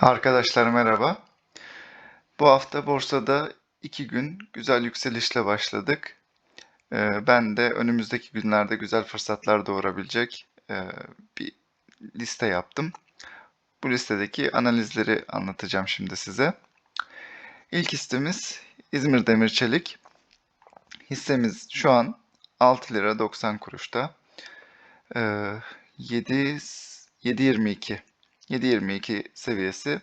Arkadaşlar merhaba. Bu hafta borsada iki gün güzel yükselişle başladık. Ee, ben de önümüzdeki günlerde güzel fırsatlar doğurabilecek e, bir liste yaptım. Bu listedeki analizleri anlatacağım şimdi size. İlk hissemiz İzmir Demir Çelik. Hissemiz şu an 6 lira 90 kuruşta. Ee, 7 7.22 7.22 seviyesi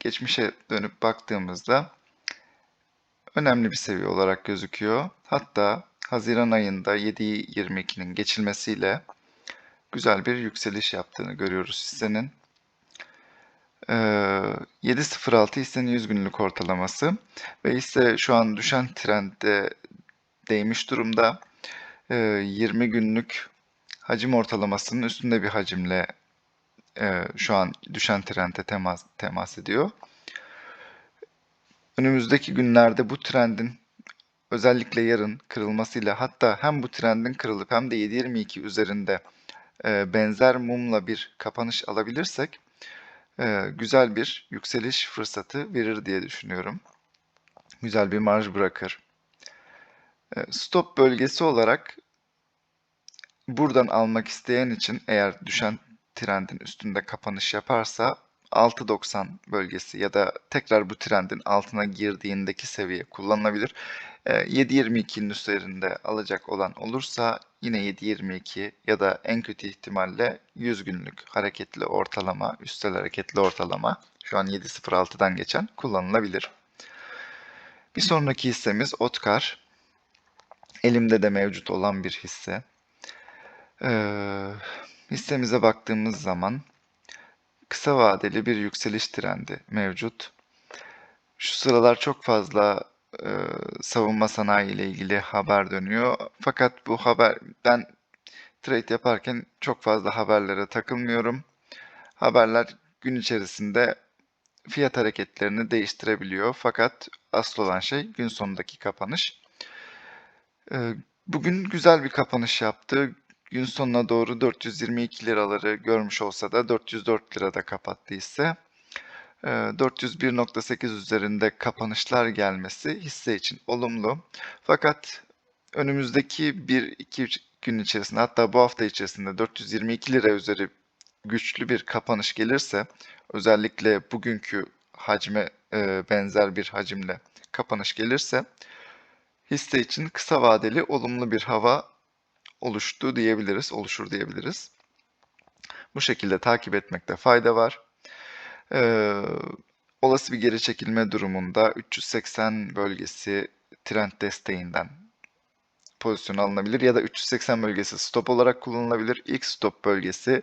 geçmişe dönüp baktığımızda önemli bir seviye olarak gözüküyor. Hatta Haziran ayında 7.22'nin geçilmesiyle güzel bir yükseliş yaptığını görüyoruz hissenin. Ee, 7.06 hissenin 100 günlük ortalaması ve hisse şu an düşen trendde değmiş durumda. Ee, 20 günlük hacim ortalamasının üstünde bir hacimle e, şu an düşen trende temas, temas ediyor. Önümüzdeki günlerde bu trendin özellikle yarın kırılmasıyla hatta hem bu trendin kırılıp hem de 7.22 üzerinde e, benzer mumla bir kapanış alabilirsek e, güzel bir yükseliş fırsatı verir diye düşünüyorum. Güzel bir marj bırakır. E, stop bölgesi olarak buradan almak isteyen için eğer düşen trendin üstünde kapanış yaparsa 6.90 bölgesi ya da tekrar bu trendin altına girdiğindeki seviye kullanılabilir. 7.22'nin ee, üzerinde alacak olan olursa yine 7.22 ya da en kötü ihtimalle 100 günlük hareketli ortalama, üstel hareketli ortalama şu an 7.06'dan geçen kullanılabilir. Bir sonraki hissemiz Otkar. Elimde de mevcut olan bir hisse. Ee, Hissemize baktığımız zaman kısa vadeli bir yükseliş trendi mevcut. Şu sıralar çok fazla e, savunma sanayi ile ilgili haber dönüyor. Fakat bu haber ben trade yaparken çok fazla haberlere takılmıyorum. Haberler gün içerisinde fiyat hareketlerini değiştirebiliyor. Fakat asıl olan şey gün sonundaki kapanış. E, bugün güzel bir kapanış yaptı. Gün sonuna doğru 422 liraları görmüş olsa da 404 lirada kapattı ise 401.8 üzerinde kapanışlar gelmesi hisse için olumlu. Fakat önümüzdeki 1-2 gün içerisinde hatta bu hafta içerisinde 422 lira üzeri güçlü bir kapanış gelirse özellikle bugünkü hacme e, benzer bir hacimle kapanış gelirse hisse için kısa vadeli olumlu bir hava oluştu diyebiliriz, oluşur diyebiliriz. Bu şekilde takip etmekte fayda var. Ee, olası bir geri çekilme durumunda 380 bölgesi trend desteğinden pozisyon alınabilir ya da 380 bölgesi stop olarak kullanılabilir. İlk stop bölgesi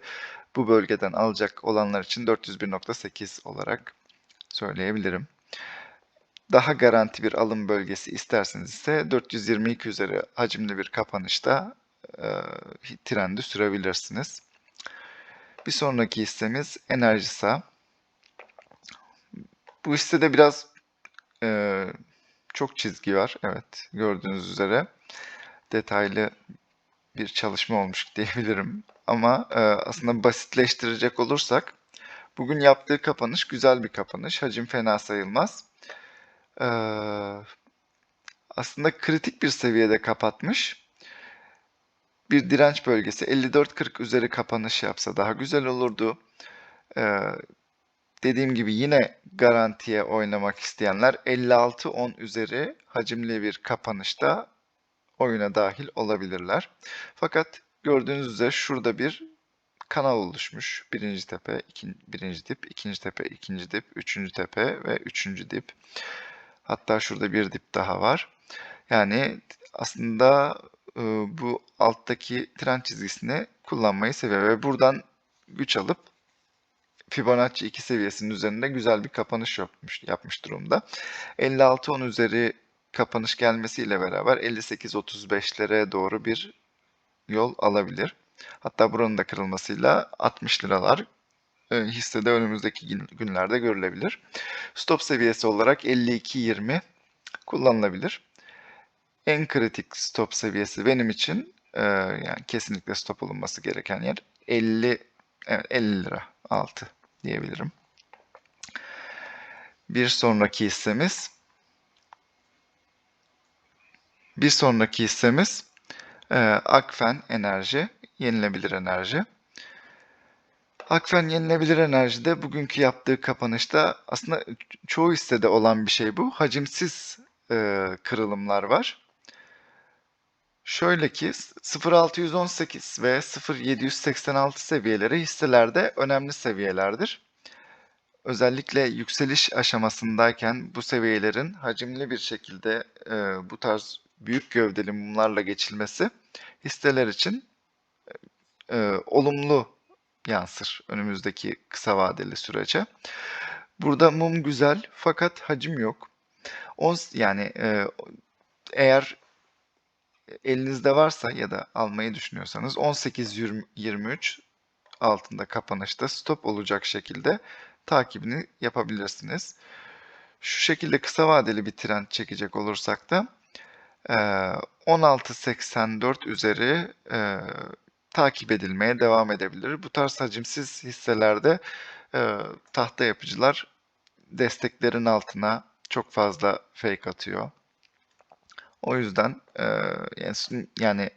bu bölgeden alacak olanlar için 401.8 olarak söyleyebilirim. Daha garanti bir alım bölgesi isterseniz ise 422 üzeri hacimli bir kapanışta e, trendi sürebilirsiniz. Bir sonraki hissemiz Enerjisa. Bu hissede biraz e, çok çizgi var. Evet gördüğünüz üzere detaylı bir çalışma olmuş diyebilirim. Ama e, aslında basitleştirecek olursak bugün yaptığı kapanış güzel bir kapanış. Hacim fena sayılmaz. E, aslında kritik bir seviyede kapatmış bir direnç bölgesi 54.40 üzeri kapanış yapsa daha güzel olurdu. Ee, dediğim gibi yine garantiye oynamak isteyenler 56.10 üzeri hacimli bir kapanışta oyuna dahil olabilirler. Fakat gördüğünüz üzere şurada bir kanal oluşmuş. Birinci tepe, ikinci, birinci dip, ikinci tepe, ikinci dip, üçüncü tepe ve üçüncü dip. Hatta şurada bir dip daha var. Yani aslında e, bu alttaki trend çizgisini kullanmayı seviyor ve buradan güç alıp Fibonacci 2 seviyesinin üzerinde güzel bir kapanış yapmış, yapmış durumda. 56-10 üzeri kapanış gelmesiyle beraber 58-35'lere doğru bir yol alabilir. Hatta buranın da kırılmasıyla 60 liralar e, hissede önümüzdeki günlerde görülebilir. Stop seviyesi olarak 52-20 kullanılabilir en kritik stop seviyesi benim için e, yani kesinlikle stop olunması gereken yer 50 evet 50 lira altı diyebilirim. Bir sonraki hissemiz bir sonraki hissemiz e, Akfen Enerji, yenilebilir enerji. Akfen yenilebilir enerjide bugünkü yaptığı kapanışta aslında çoğu hissede olan bir şey bu. Hacimsiz e, kırılımlar var. Şöyle ki 0.618 ve 0.786 seviyeleri hisselerde önemli seviyelerdir. Özellikle yükseliş aşamasındayken bu seviyelerin hacimli bir şekilde e, bu tarz büyük gövdeli mumlarla geçilmesi hisseler için e, olumlu yansır önümüzdeki kısa vadeli sürece. Burada mum güzel fakat hacim yok. On, yani e, eğer elinizde varsa ya da almayı düşünüyorsanız 18-23 altında kapanışta stop olacak şekilde takibini yapabilirsiniz. Şu şekilde kısa vadeli bir trend çekecek olursak da 16.84 üzeri e, takip edilmeye devam edebilir. Bu tarz hacimsiz hisselerde e, tahta yapıcılar desteklerin altına çok fazla fake atıyor. O yüzden yani,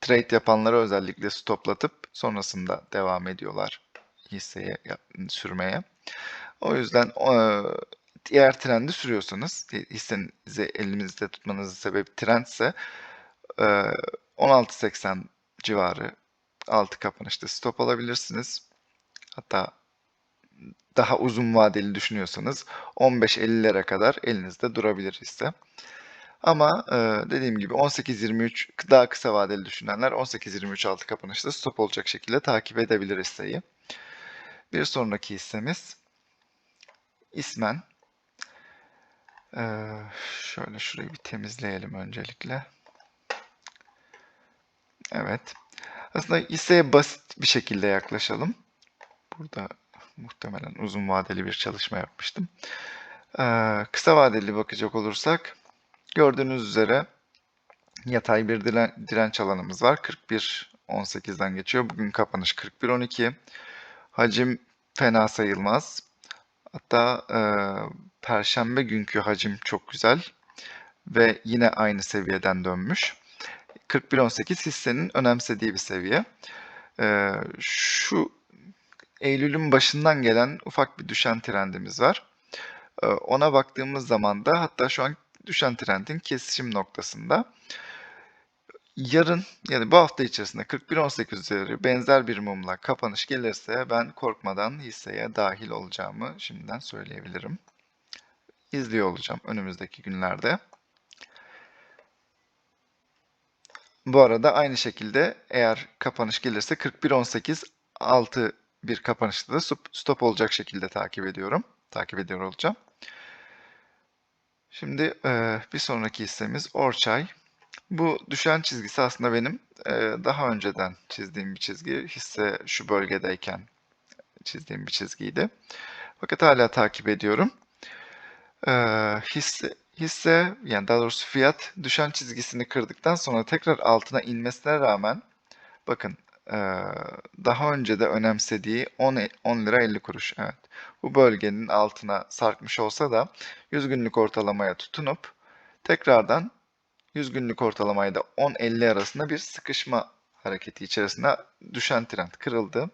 trade yapanları özellikle stoplatıp sonrasında devam ediyorlar hisseye sürmeye. O yüzden diğer trendi sürüyorsanız hissenizi elimizde tutmanızın sebebi trendse e, 16.80 civarı altı kapanışta stop alabilirsiniz. Hatta daha uzun vadeli düşünüyorsanız 15-50'lere kadar elinizde durabilir hisse. Ama e, dediğim gibi 18-23 daha kısa vadeli düşünenler 18-23 altı kapanışta stop olacak şekilde takip edebilir hisseyi. Bir sonraki hissemiz İsmen. Ee, şöyle şurayı bir temizleyelim öncelikle. Evet. Aslında hisseye basit bir şekilde yaklaşalım. Burada muhtemelen uzun vadeli bir çalışma yapmıştım. Ee, kısa vadeli bakacak olursak gördüğünüz üzere yatay bir diren, direnç alanımız var. 41.18'den geçiyor. Bugün kapanış 41.12. Hacim fena sayılmaz. Hatta e, perşembe günkü hacim çok güzel ve yine aynı seviyeden dönmüş. 41.18 hissenin önemsediği bir seviye. E, şu Eylül'ün başından gelen ufak bir düşen trendimiz var. E, ona baktığımız zaman da hatta şu an düşen trendin kesişim noktasında. Yarın yani bu hafta içerisinde 41.18 üzeri benzer bir mumla kapanış gelirse ben korkmadan hisseye dahil olacağımı şimdiden söyleyebilirim. İzliyor olacağım önümüzdeki günlerde. Bu arada aynı şekilde eğer kapanış gelirse 41.18 altı bir kapanışta da stop olacak şekilde takip ediyorum. Takip ediyor olacağım. Şimdi bir sonraki hissemiz Orçay. Bu düşen çizgisi aslında benim e, daha önceden çizdiğim bir çizgi. Hisse şu bölgedeyken çizdiğim bir çizgiydi. Fakat hala takip ediyorum. E, hisse, hisse yani daha doğrusu fiyat düşen çizgisini kırdıktan sonra tekrar altına inmesine rağmen bakın e, daha önce de önemsediği 10, 10 lira 50 kuruş. Evet. Bu bölgenin altına sarkmış olsa da 100 günlük ortalamaya tutunup tekrardan 100 günlük ortalamayla 10-50 arasında bir sıkışma hareketi içerisinde düşen trend kırıldı.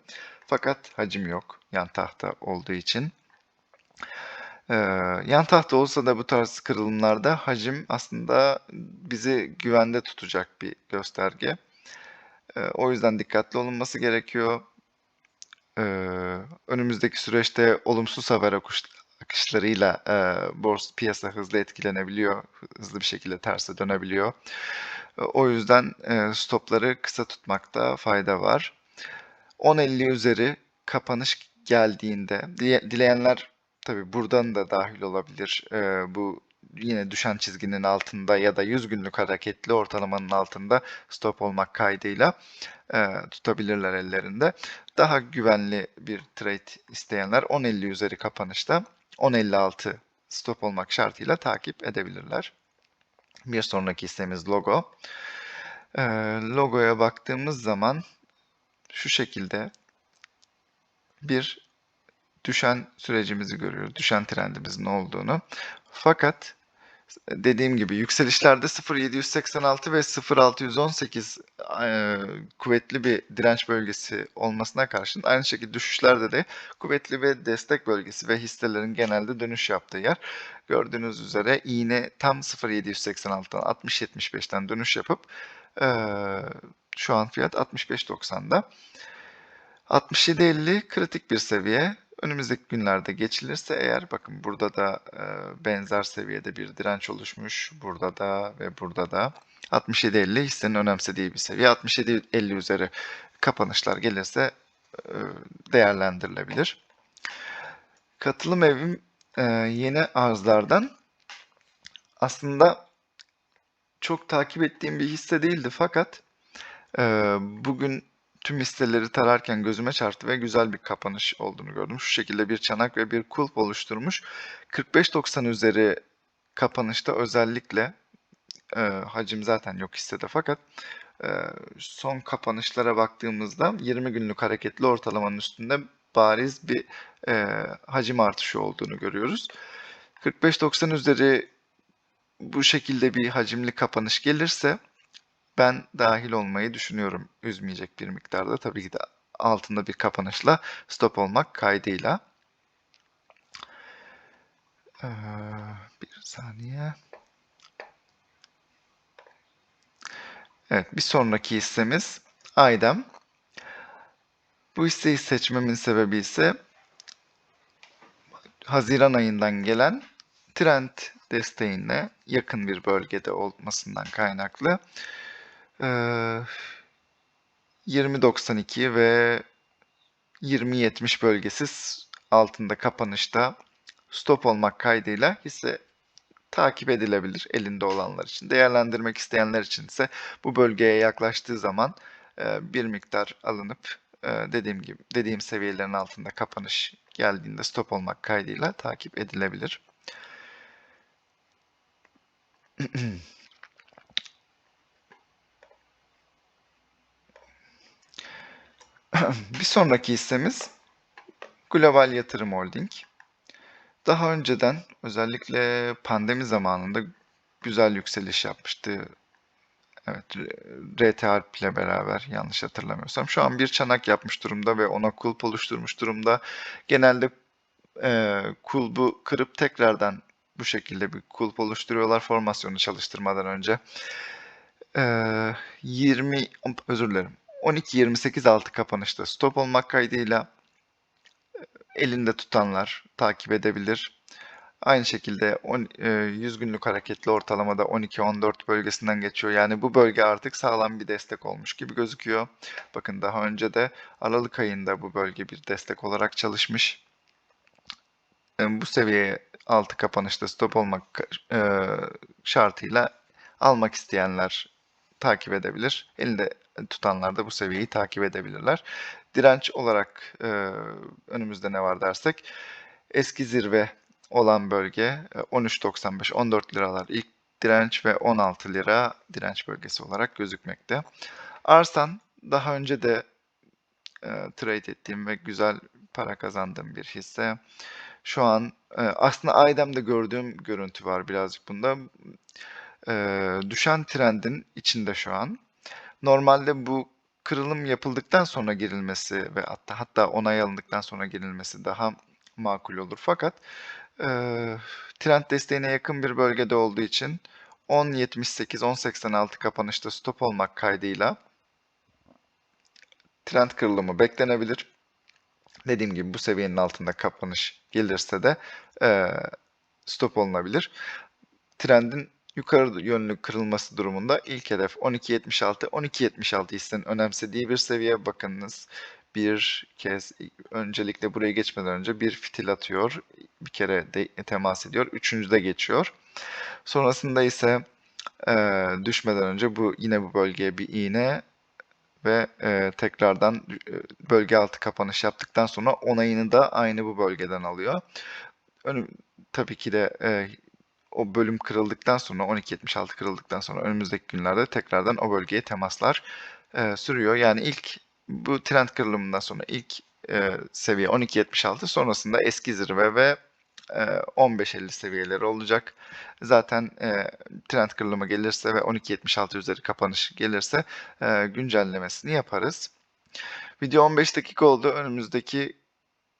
Fakat hacim yok yan tahta olduğu için. Ee, yan tahta olsa da bu tarz kırılımlarda hacim aslında bizi güvende tutacak bir gösterge. O yüzden dikkatli olunması gerekiyor. Önümüzdeki süreçte olumsuz haber akışlarıyla borsa piyasa hızlı etkilenebiliyor, hızlı bir şekilde terse dönebiliyor. O yüzden stopları kısa tutmakta fayda var. 10.50 üzeri kapanış geldiğinde, dileyenler tabi buradan da dahil olabilir. Bu yine düşen çizginin altında ya da 100 günlük hareketli ortalamanın altında stop olmak kaydıyla e, tutabilirler ellerinde. Daha güvenli bir trade isteyenler 10.50 üzeri kapanışta 10.56 stop olmak şartıyla takip edebilirler. Bir sonraki hissemiz logo. E, logoya baktığımız zaman şu şekilde bir düşen sürecimizi görüyoruz. Düşen trendimizin olduğunu. Fakat dediğim gibi yükselişlerde 0.786 ve 0.618 eee, kuvvetli bir direnç bölgesi olmasına karşın aynı şekilde düşüşlerde de kuvvetli bir destek bölgesi ve hisselerin genelde dönüş yaptığı yer. Gördüğünüz üzere iğne tam 0.786'dan 60.75'ten dönüş yapıp eee, şu an fiyat 65.90'da. 67.50 kritik bir seviye. Önümüzdeki günlerde geçilirse eğer bakın burada da e, benzer seviyede bir direnç oluşmuş. Burada da ve burada da 67.50 hissenin önemsediği bir seviye. 67.50 üzeri kapanışlar gelirse e, değerlendirilebilir. Katılım evim e, yeni arzlardan aslında çok takip ettiğim bir hisse değildi fakat e, bugün tüm hisseleri tararken gözüme çarptı ve güzel bir kapanış olduğunu gördüm. Şu şekilde bir çanak ve bir kulp oluşturmuş. 45.90 üzeri kapanışta özellikle e, hacim zaten yok hissede fakat e, son kapanışlara baktığımızda 20 günlük hareketli ortalamanın üstünde bariz bir e, hacim artışı olduğunu görüyoruz. 45.90 üzeri bu şekilde bir hacimli kapanış gelirse ben dahil olmayı düşünüyorum üzmeyecek bir miktarda. Tabii ki de altında bir kapanışla stop olmak kaydıyla. Ee, bir saniye. Evet, bir sonraki hissemiz Aydem. Bu hisseyi seçmemin sebebi ise Haziran ayından gelen trend desteğine yakın bir bölgede olmasından kaynaklı. Ee, 20.92 ve 20.70 bölgesi altında kapanışta stop olmak kaydıyla hisse takip edilebilir elinde olanlar için. Değerlendirmek isteyenler için ise bu bölgeye yaklaştığı zaman bir miktar alınıp dediğim gibi dediğim seviyelerin altında kapanış geldiğinde stop olmak kaydıyla takip edilebilir. Bir sonraki hissemiz Global Yatırım Holding. Daha önceden özellikle pandemi zamanında güzel yükseliş yapmıştı. Evet, RTR ile beraber yanlış hatırlamıyorsam. Şu an bir çanak yapmış durumda ve ona kulp oluşturmuş durumda. Genelde e, kulbu kırıp tekrardan bu şekilde bir kulp oluşturuyorlar formasyonu çalıştırmadan önce. E, 20 özür dilerim. 12-28 altı kapanışta stop olmak kaydıyla e, elinde tutanlar takip edebilir. Aynı şekilde 10, 100 e, günlük hareketli ortalamada 12-14 bölgesinden geçiyor. Yani bu bölge artık sağlam bir destek olmuş gibi gözüküyor. Bakın daha önce de Aralık ayında bu bölge bir destek olarak çalışmış. E, bu seviyeye altı kapanışta stop olmak şartıyla almak isteyenler takip edebilir. Elinde tutanlar da bu seviyeyi takip edebilirler. Direnç olarak e, önümüzde ne var dersek eski zirve olan bölge 13.95 14 liralar ilk direnç ve 16 lira direnç bölgesi olarak gözükmekte. Arsan daha önce de e, trade ettiğim ve güzel para kazandığım bir hisse. Şu an e, aslında Aydem'de gördüğüm görüntü var birazcık bunda. E, düşen trendin içinde şu an. Normalde bu kırılım yapıldıktan sonra girilmesi ve hatta hatta onay alındıktan sonra girilmesi daha makul olur. Fakat e, trend desteğine yakın bir bölgede olduğu için 10.78-10.86 kapanışta stop olmak kaydıyla trend kırılımı beklenebilir. Dediğim gibi bu seviyenin altında kapanış gelirse de e, stop olunabilir. Trendin yukarı yönlü kırılması durumunda ilk hedef 12.76. 12.76 hissenin önemsediği bir seviye bakınız. Bir kez öncelikle buraya geçmeden önce bir fitil atıyor. Bir kere de temas ediyor. Üçüncüde geçiyor. Sonrasında ise e, düşmeden önce bu yine bu bölgeye bir iğne ve e, tekrardan e, bölge altı kapanış yaptıktan sonra onayını da aynı bu bölgeden alıyor. Önüm, tabii ki de e, o bölüm kırıldıktan sonra 12.76 kırıldıktan sonra önümüzdeki günlerde tekrardan o bölgeye temaslar e, sürüyor. Yani ilk bu trend kırılımından sonra ilk e, seviye 12.76 sonrasında eski zirve ve e, 15.50 seviyeleri olacak. Zaten e, trend kırılımı gelirse ve 12.76 üzeri kapanış gelirse e, güncellemesini yaparız. Video 15 dakika oldu. Önümüzdeki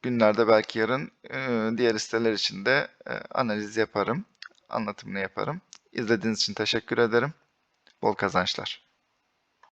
günlerde belki yarın e, diğer listeler için de e, analiz yaparım, anlatımını yaparım. İzlediğiniz için teşekkür ederim. Bol kazançlar.